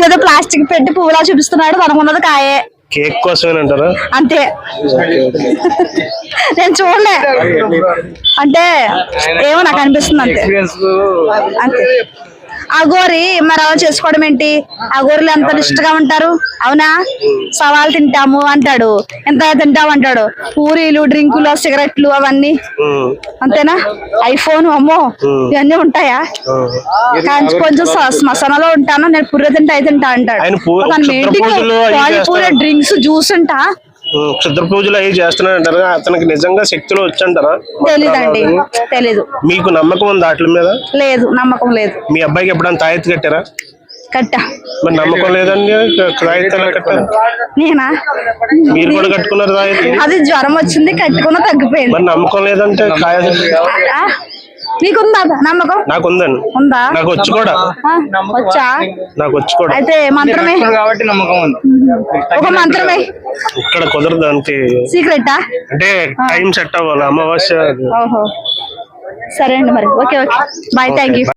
ఇదేదో ప్లాస్టిక్ పెట్టి పువ్వులా చూపిస్తున్నాడు. తనకున్నది కాయే. కేక్ కోసమేనంటారా? అంతే. నేను చూడలే. అంటే ఏమో నాకు అనిపిస్తుంది అంతే. అంతే. అగోరి మరి అలా చేసుకోవడం ఏంటి? అగోరులు ఎంత నిష్టగా ఉంటారు? అవునా? సవాల్ తింటాము అంటాడు. ఎంత తింటాము అంటాడు? పూరీలు డ్రింకులు సిగరెట్లు అవన్నీ. అంతేనా? ఐఫోన్ అమ్మో ఇవన్నీ ఉంటాయా? కొంచెం శ్మశానంలో ఉంటాను నేను పుర్రె తింటా అయితే తింటా అంటాడు. ఆయన పూ- ఒక క్షుద్ర మేటికి పూజలు అవి పానీపూరి చేస్తాడు. డ్రింక్స్ జ్యూస్ ఉంటా క్షుద్ర పూజలు అవి చేస్తున్నారంటారా అతనికి నిజంగా శక్తులు వచ్చంటారా తెలీదండి. తెలీదు. మీకు నమ్మకం ఉంది వాటి మీద? లేదు నమ్మకం లేదు. మీ అబ్బాయికి ఎప్పుడైనా తాయెత్తు కట్టారా? కట్టా. మరి నమ్మకం లేదండి నేనా? మీరు కూడా కట్టుకున్నారు తాయెత్తు? అది జ్వరం వచ్చింది కట్టుకున్న తగ్గిపోయింది. మరి నమ్మకం లేదంటే? నీకుందా నమ్మకం? నాకు ఉందండి ఉందా? నాకు వచ్చి కూడా? వచ్చా? నాకు వచ్చి కూడా అయితే మంత్రమే కాబట్టి నమ్మకం ఉంది. ఒక మంత్రమే. ఇక్కడ కుదరదు దానికి సీక్రెటా? అంటే టైం సెట్ అవ్వాలి అమావాస్య ఓహో. సరే అండి మరి. Okay okay. Bye thank you